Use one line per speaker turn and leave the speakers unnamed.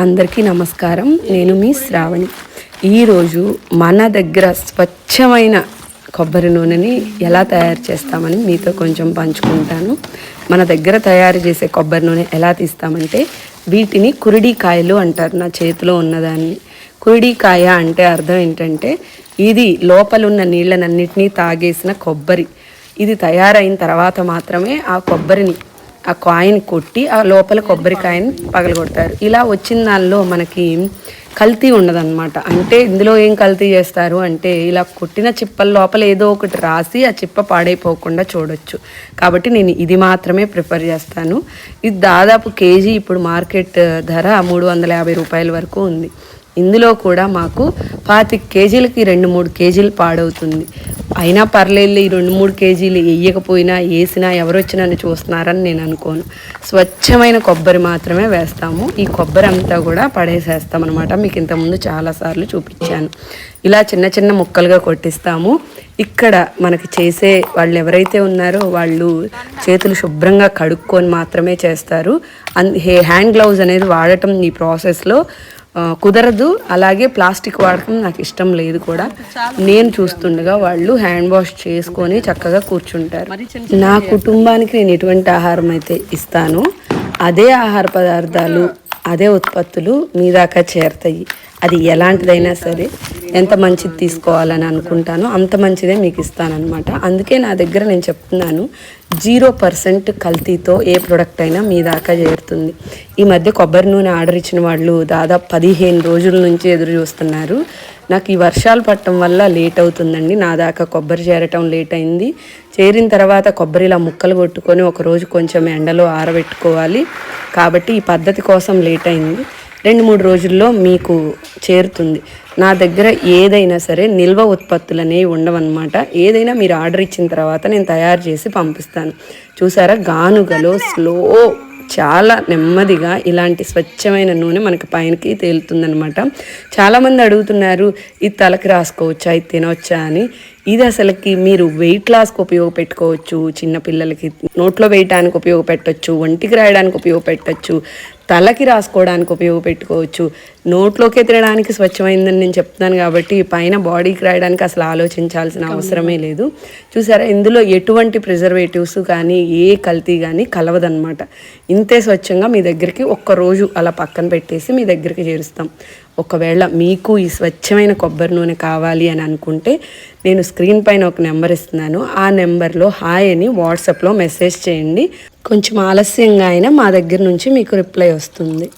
అందరికీ నమస్కారం. నేను మీ శ్రావణి. ఈరోజు మన దగ్గర స్వచ్ఛమైన కొబ్బరి నూనెని ఎలా తయారు చేస్తామని మీతో కొంచెం పంచుకుంటాను. మన దగ్గర తయారు చేసే కొబ్బరి నూనె ఎలా తీస్తామంటే వీటిని కురిడికాయలు అంటారు. నా చేతిలో ఉన్నదాన్ని. కురిడికాయ అంటే అర్థం ఏంటంటే ఇది లోపల ఉన్న నీళ్ళనన్నిటినీ తాగేసిన కొబ్బరి. ఇది తయారైన తర్వాత మాత్రమే ఆ కొబ్బరిని ఆ కాయిన్ కొట్టి ఆ లోపల కొబ్బరికాయని పగలగొడతారు. ఇలా వచ్చిన దానిలో మనకి కల్తీ ఉండదన్నమాట. అంటే ఇందులో ఏం కల్తీ చేస్తారు అంటే ఇలా కొట్టిన చిప్పల లోపల ఏదో ఒకటి రాసి ఆ చిప్ప పాడైపోకుండా చూడొచ్చు. కాబట్టి నేను ఇది మాత్రమే ప్రిఫర్ చేస్తాను. ఇది దాదాపు కేజీ ఇప్పుడు మార్కెట్ ధర మూడు వందల యాభై రూపాయల వరకు ఉంది. ఇందులో కూడా మాకు పాతి కేజీలకి రెండు మూడు కేజీలు పాడవుతుంది. అయినా పర్లేదు ఈ రెండు మూడు కేజీలు వేయకపోయినా వేసినా ఎవరొచ్చి నన్ను చూస్తున్నారని నేను అనుకోను. స్వచ్ఛమైన కొబ్బరి మాత్రమే వేస్తాము. ఈ కొబ్బరి అంతా కూడా పడేసేస్తాం అనమాట మీకు ఇంతకుముందు చాలాసార్లు చూపించాను. ఇలా చిన్న చిన్న ముక్కలుగా కొట్టిస్తాము. ఇక్కడ మనకి చేసే వాళ్ళు ఎవరైతే ఉన్నారో వాళ్ళు చేతులు శుభ్రంగా కడుక్కొని మాత్రమే చేస్తారు. అన్ హ్యాండ్ గ్లౌజ్ అనేది వాడటం ఈ ప్రాసెస్లో కుదరదు. అలాగే ప్లాస్టిక్ వాడకం నాకు ఇష్టం లేదు కూడా. నేను చూస్తుండగా వాళ్ళు హ్యాండ్ వాష్ చేసుకొని చక్కగా కూర్చుంటారు. నా కుటుంబానికి నేను ఎటువంటి ఆహారం అయితే ఇస్తానో. అదే ఆహార పదార్థాలు అదే ఉత్పత్తులు మీ దాకా చేరుతాయి. అది ఎలాంటిదైనా సరే ఎంత మంచిది తీసుకోవాలని అనుకుంటానో అంత మంచిదే మీకు ఇస్తానన్నమాట. అందుకే నా దగ్గర నేను చెప్తున్నాను జీరో పర్సెంట్ కల్తీతో ఏ ప్రోడక్ట్ అయినా మీ దాకా చేరుతుంది. ఈ మధ్య కొబ్బరి నూనె ఆర్డర్ ఇచ్చిన వాళ్ళు దాదాపు పదిహేను రోజుల నుంచి ఎదురు చూస్తున్నారు. నాకు ఈ వర్షాలు పట్టడం వల్ల లేట్ అవుతుందండి. నా దాకా కొబ్బరి చేరటం లేట్ అయింది. చేరిన తర్వాత కొబ్బరిలా ముక్కలు కొట్టుకొని ఒక రోజు కొంచెం ఎండలో ఆరబెట్టుకోవాలి. కాబట్టి ఈ పద్ధతి కోసం లేట్ అయింది. రెండు మూడు రోజుల్లో మీకు చేరుతుంది. నా దగ్గర ఏదైనా సరే నిల్వ ఉత్పత్తులు అనేవి ఉండవన్నమాట. ఏదైనా మీరు ఆర్డర్ ఇచ్చిన తర్వాత నేను తయారు చేసి పంపిస్తాను. చూసారా? గానుగలో స్లో చాలా నెమ్మదిగా ఇలాంటి స్వచ్ఛమైన నూనె మనకి పైనకి తేలుతుందనమాట చాలామంది అడుగుతున్నారు ఇది తలకి రాసుకోవచ్చా? ఇది తినవచ్చా? అని. ఇది అసలుకి మీరు వెయిట్ లాస్కి ఉపయోగపెట్టుకోవచ్చు చిన్నపిల్లలకి నోట్లో వేయటానికి ఉపయోగపెట్టచ్చు ఒంటికి రాయడానికి ఉపయోగపెట్టచ్చు తలకి రాసుకోవడానికి ఉపయోగపెట్టుకోవచ్చు. నోట్లోకే తినడానికి స్వచ్ఛమైందని నేను చెప్తున్నాను కాబట్టి పైన బాడీకి రాయడానికి అసలు ఆలోచించాల్సిన అవసరమే లేదు. చూసారా ఇందులో ఎటువంటి ప్రిజర్వేటివ్స్ కానీ ఏ కల్తీ కానీ కలవదన్నమాట. ఇంతే స్వచ్ఛంగా మీ దగ్గరికి ఒక్క రోజు అలా పక్కన పెట్టేసి మీ దగ్గరికి చేరుస్తాం. ఒకవేళ మీకు ఈ స్వచ్ఛమైన కొబ్బరి నూనె కావాలి అని అనుకుంటే నేను స్క్రీన్ పైన ఒక నెంబర్ ఇస్తున్నాను. ఆ నెంబర్లో హాయ్ అని వాట్సాప్లో మెసేజ్ చేయండి. కొంచెం ఆలస్యంగా అయినా మా దగ్గర నుంచి మీకు రిప్లై వస్తుంది.